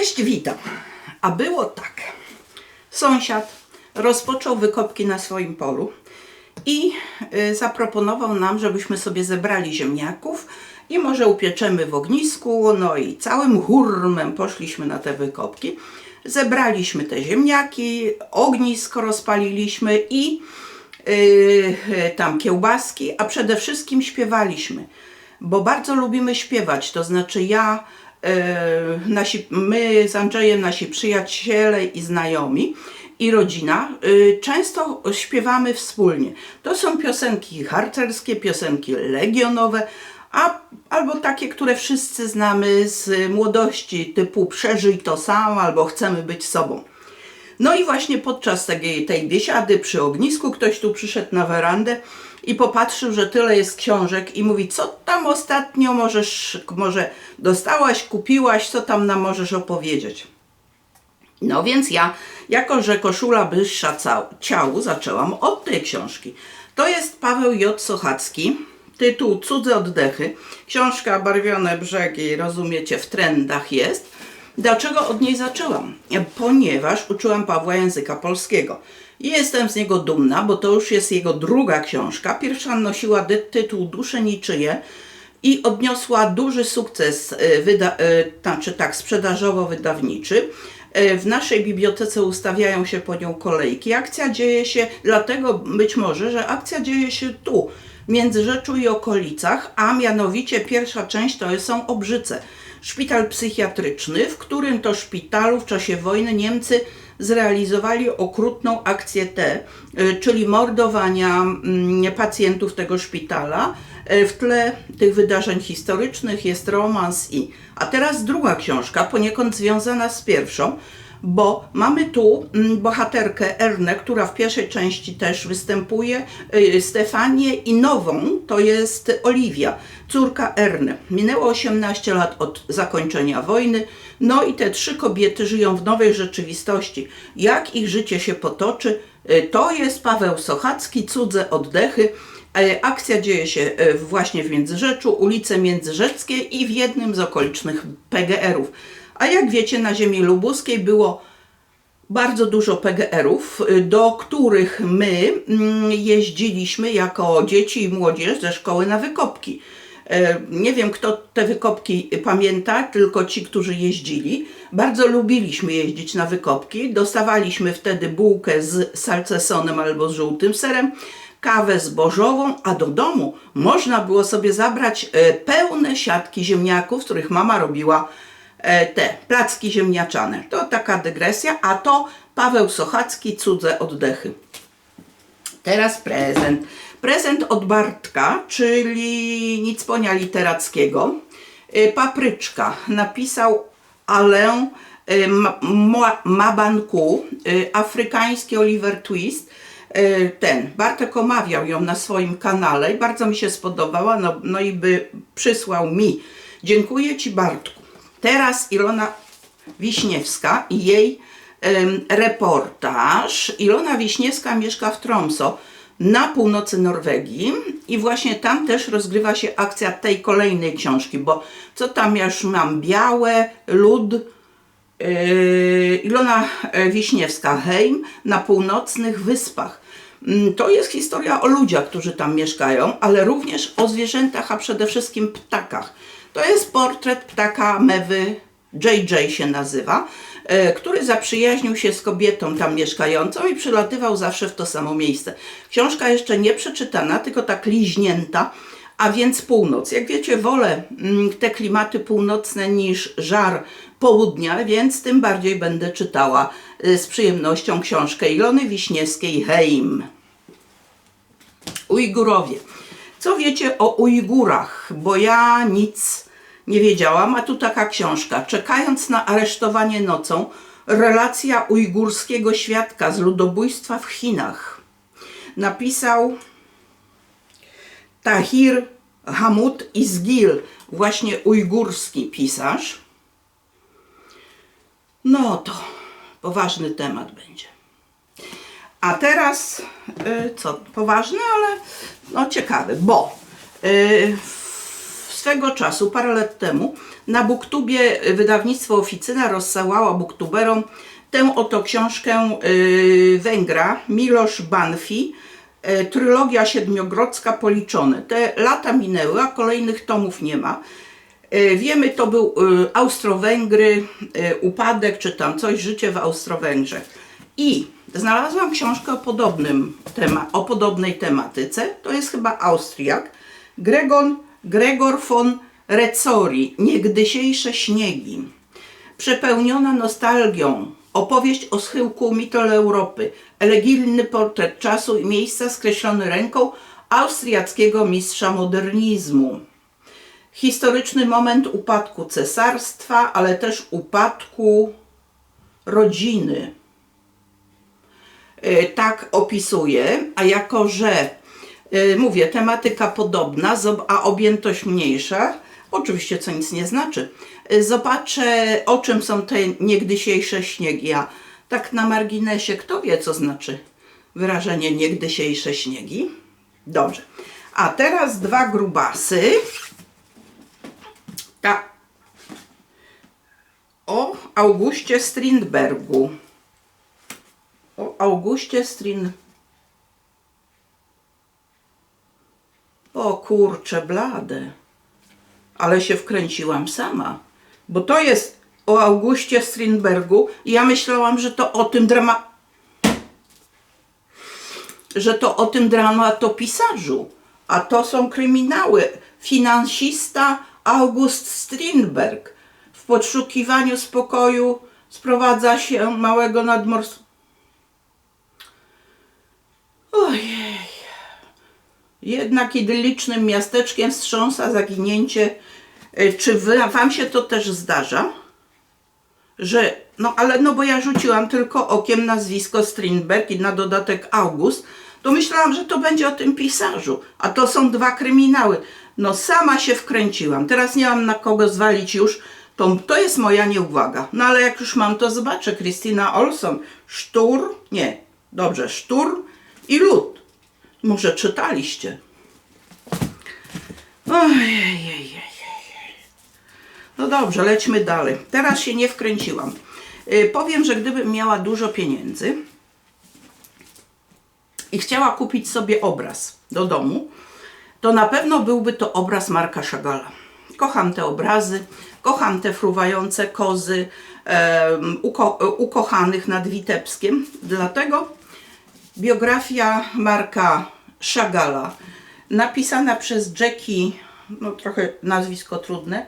Cześć, witam. A było tak. Sąsiad rozpoczął wykopki na swoim polu i y, zaproponował nam, żebyśmy sobie zebrali ziemniaków i może upieczemy w ognisku. No i całym hurmem poszliśmy na te wykopki. Zebraliśmy te ziemniaki, ognisko rozpaliliśmy i yy, tam kiełbaski, a przede wszystkim śpiewaliśmy, bo bardzo lubimy śpiewać. To znaczy ja, nasi, my z Andrzejem, nasi przyjaciele i znajomi i rodzina yy, często śpiewamy wspólnie. To są piosenki harcerskie, piosenki legionowe, a, albo takie, które wszyscy znamy z młodości, typu przeżyj to sam, albo chcemy być sobą. No i właśnie podczas tej, tej biesiady przy ognisku ktoś tu przyszedł na werandę i popatrzył, że tyle jest książek i mówi, co tam ostatnio możesz, może dostałaś, kupiłaś, co tam nam możesz opowiedzieć. No więc ja, jako że koszula cał, ciału, zaczęłam od tej książki. To jest Paweł J. Sochacki, tytuł Cudze oddechy. Książka Barwione brzegi, rozumiecie, w trendach jest. Dlaczego od niej zaczęłam? Ponieważ uczyłam Pawła języka polskiego. Jestem z niego dumna, bo to już jest jego druga książka. Pierwsza nosiła tytuł Dusze niczyje i odniosła duży sukces, e, wyda- e, znaczy tak, sprzedażowo-wydawniczy. E, W naszej bibliotece ustawiają się po nią kolejki. Akcja dzieje się, dlatego być może, że akcja dzieje się tu, w Międzyrzeczu i okolicach, a mianowicie pierwsza część to są Obrzyce. Szpital psychiatryczny, w którym to szpitalu w czasie wojny Niemcy zrealizowali okrutną akcję T, y, czyli mordowania mm, pacjentów tego szpitala. Y, W tle tych wydarzeń historycznych jest romans i. A teraz druga książka, poniekąd związana z pierwszą, bo mamy tu mm, bohaterkę Ernę, która w pierwszej części też występuje, y, Stefanię i nową, to jest Oliwia, córka Erny. Minęło 18 lat od zakończenia wojny, no i te trzy kobiety żyją w nowej rzeczywistości. Jak ich życie się potoczy, y, to jest Paweł Sochacki, Cudze oddechy. E, Akcja dzieje się e, właśnie w Międzyrzeczu, ulice Międzyrzeckie i w jednym z okolicznych PGR-ów. A jak wiecie, na ziemi lubuskiej było bardzo dużo PGR-ów, y, do których my mm, jeździliśmy jako dzieci i młodzież ze szkoły na wykopki. E, Nie wiem, kto te wykopki pamięta, tylko ci, którzy jeździli. Bardzo lubiliśmy jeździć na wykopki. Dostawaliśmy wtedy bułkę z salcesonem albo z żółtym serem, kawę zbożową, a do domu można było sobie zabrać e, pełne siatki ziemniaków, których mama robiła te placki ziemniaczane. To taka dygresja, a to Paweł Sochacki, Cudze oddechy. Teraz prezent. Prezent od Bartka, czyli Nicponia Literackiego. Y, Papryczka. Napisał Alain Ma- Mabanku, afrykański Oliver Twist. Ten, Bartek omawiał ją na swoim kanale i bardzo mi się spodobała, no, no i by przysłał mi. Dziękuję Ci Bartku. Teraz Ilona Wiśniewska i jej reportaż. Ilona Wiśniewska mieszka w Tromso na północy Norwegii i właśnie tam też rozgrywa się akcja tej kolejnej książki, bo co tam ja już mam? Białe, lód, Yy, Ilona e, Wiśniewska, Heim na północnych wyspach. Mm, To jest historia o ludziach, którzy tam mieszkają, ale również o zwierzętach, a przede wszystkim ptakach. To jest portret ptaka mewy, JJ się nazywa, e, który zaprzyjaźnił się z kobietą tam mieszkającą i przylatywał zawsze w to samo miejsce. Książka jeszcze nie przeczytana, tylko tak liźnięta, a więc północ. Jak wiecie, wolę mm, te klimaty północne niż żar południa, więc tym bardziej będę czytała y, z przyjemnością książkę Ilony Wiśniewskiej Heim. Ujgurowie. Co wiecie o Ujgurach? Bo ja nic nie wiedziałam, a tu taka książka. Czekając na aresztowanie nocą, relacja ujgurskiego świadka z ludobójstwa w Chinach. Napisał Tahir Hamud Izgil, właśnie ujgurski pisarz. No to poważny temat będzie. A teraz, y, co, poważny, ale no ciekawy, bo y, swego czasu, parę lat temu, Na Booktubie wydawnictwo Oficyna rozsyłało booktuberom tę oto książkę y, Węgra Milosz Banfi, trylogia siedmiogrodzka policzone. Te lata minęły, a kolejnych tomów nie ma. Wiemy, to był Austro-Węgry, upadek czy tam coś, życie w Austro-Węgrzech. I znalazłam książkę o, podobnym tema, o podobnej tematyce. To jest chyba Austriak. Gregor, von Recori, Niegdysiejsze śniegi. Przepełniona nostalgią, opowieść o schyłku mitol Europy, elegijny portret czasu i miejsca skreślony ręką austriackiego mistrza modernizmu historyczny moment upadku cesarstwa, ale też upadku rodziny. Y, Tak opisuje, a jako że y, mówię, tematyka podobna, a objętość mniejsza, oczywiście co nic nie znaczy. y, Zobaczę, o czym są te niegdysiejsze śniegi. A tak na marginesie, kto wie, co znaczy wyrażenie niegdysiejsze śniegi? Dobrze. A teraz dwa grubasy. Ta. O Augustie Strindbergu. O Augustie Strin. O kurcze blade. Ale się wkręciłam sama. Bo to jest o Augustie Strindbergu i ja myślałam, że to o tym drama... Że to o tym dramatopisarzu. A to są kryminały. Finansista August Strindberg w poszukiwaniu spokoju sprowadza się małego nadmorskiego. Ojej. Jednak idyllicznym miasteczkiem wstrząsa zaginięcie. E, Czy wy, wam się to też zdarza? Że, no ale no bo ja rzuciłam tylko okiem nazwisko Strindberg i na dodatek August, to myślałam, że to będzie o tym pisarzu, a to są dwa kryminały. No sama się wkręciłam, teraz nie mam na kogo zwalić już, to, to jest moja nieuwaga. No ale jak już mam, to zobaczę. Christina Olson, Sztur, nie, dobrze, Sztur i Lud. Może czytaliście. Ojej. No dobrze, lećmy dalej. Teraz się nie wkręciłam. Y, powiem, że gdybym miała dużo pieniędzy i chciała kupić sobie obraz do domu, to na pewno byłby to obraz Marka Chagalla. Kocham te obrazy, kocham te fruwające kozy em, uko- ukochanych nad Witebskiem. Dlatego biografia Marka Chagalla, napisana przez Jackie, no trochę nazwisko trudne,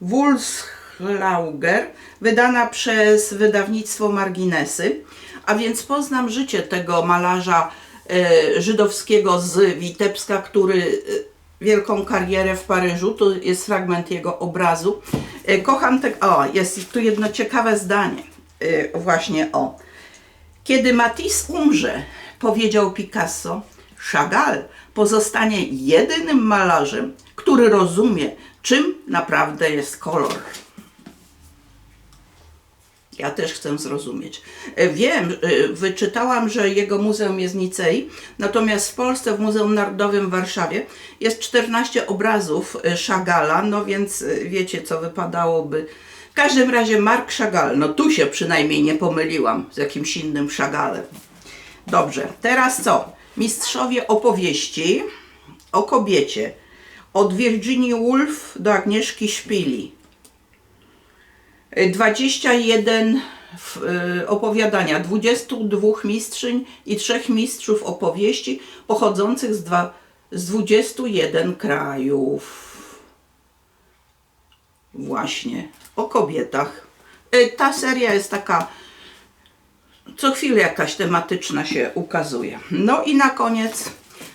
Wulslauger, wydana przez wydawnictwo Marginesy, a więc poznam życie tego malarza e, żydowskiego z Witebska, który e, wielką karierę w Paryżu, tu jest fragment jego obrazu. E, kocham te, o jest tu jedno ciekawe zdanie, właśnie o. Kiedy Matisse umrze, powiedział Picasso, Chagall pozostanie jedynym malarzem, który rozumie, czym naprawdę jest kolor. Ja też chcę zrozumieć. E, Wiem, e, wyczytałam, że jego muzeum jest Nicei, natomiast w Polsce, w Muzeum Narodowym w Warszawie jest 14 obrazów e, Chagalla, no więc wiecie, co wypadałoby. W każdym razie Mark Chagall, no tu się przynajmniej nie pomyliłam z jakimś innym Chagallem. Dobrze, teraz co? Mistrzowie opowieści o kobiecie. Od Virginia Woolf do Agnieszki Szpili. 21 w- y, opowiadania 22 mistrzyń i trzech mistrzów opowieści pochodzących z, dwa, z 21 krajów. Właśnie, o kobietach. Y, Ta seria jest taka co chwilę jakaś tematyczna się ukazuje. No i na koniec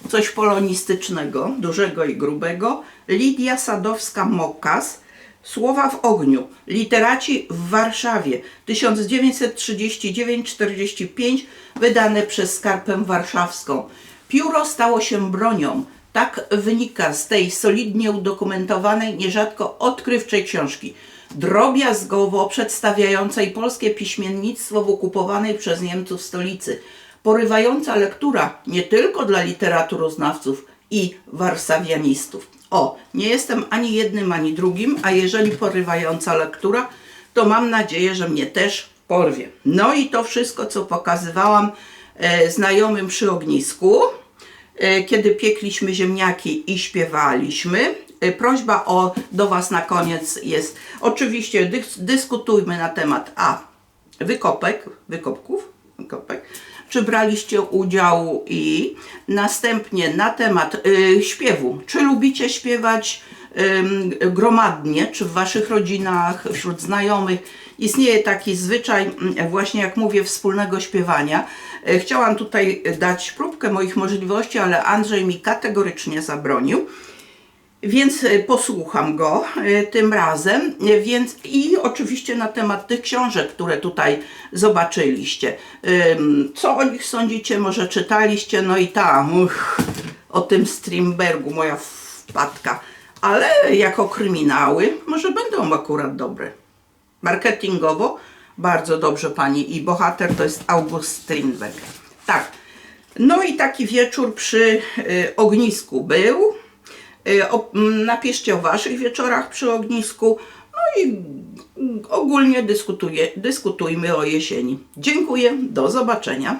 coś polonistycznego, dużego i grubego. Lidia Sadowska-Mokas, Słowa w ogniu. Literaci w Warszawie 1939-45 wydane przez Skarpę Warszawską. Pióro stało się bronią. Tak wynika z tej solidnie udokumentowanej, nierzadko odkrywczej książki. Drobiazgowo przedstawiającej polskie piśmiennictwo w okupowanej przez Niemców stolicy. Porywająca lektura nie tylko dla literaturoznawców i warszawianistów. O, nie jestem ani jednym, ani drugim, a jeżeli porywająca lektura, to mam nadzieję, że mnie też porwie. No i to wszystko, co pokazywałam e, znajomym przy ognisku, e, kiedy piekliśmy ziemniaki i śpiewaliśmy. E, prośba o, do Was na koniec jest, oczywiście dys, dyskutujmy na temat A, wykopek, wykopków, wykopek, czy braliście udział i następnie na temat y, śpiewu, czy lubicie śpiewać ym, gromadnie, czy w waszych rodzinach, wśród znajomych? Istnieje taki zwyczaj, mm, właśnie jak mówię, wspólnego śpiewania. Y, Chciałam tutaj dać próbkę moich możliwości, ale Andrzej mi kategorycznie zabronił. Więc e, posłucham go e, tym razem, e, więc i oczywiście na temat tych książek, które tutaj zobaczyliście. Co o nich sądzicie? Może czytaliście? No i tam, uch, o tym Strindbergu, moja wpadka. Ale jako kryminały może będą akurat dobre. Marketingowo bardzo dobrze pani i bohater to jest August Strindberg. Tak. No i taki wieczór przy y, ognisku był. Y, napiszcie o waszych wieczorach przy ognisku. No i ogólnie dyskutuje, dyskutujmy o jesieni. Dziękuję, do zobaczenia.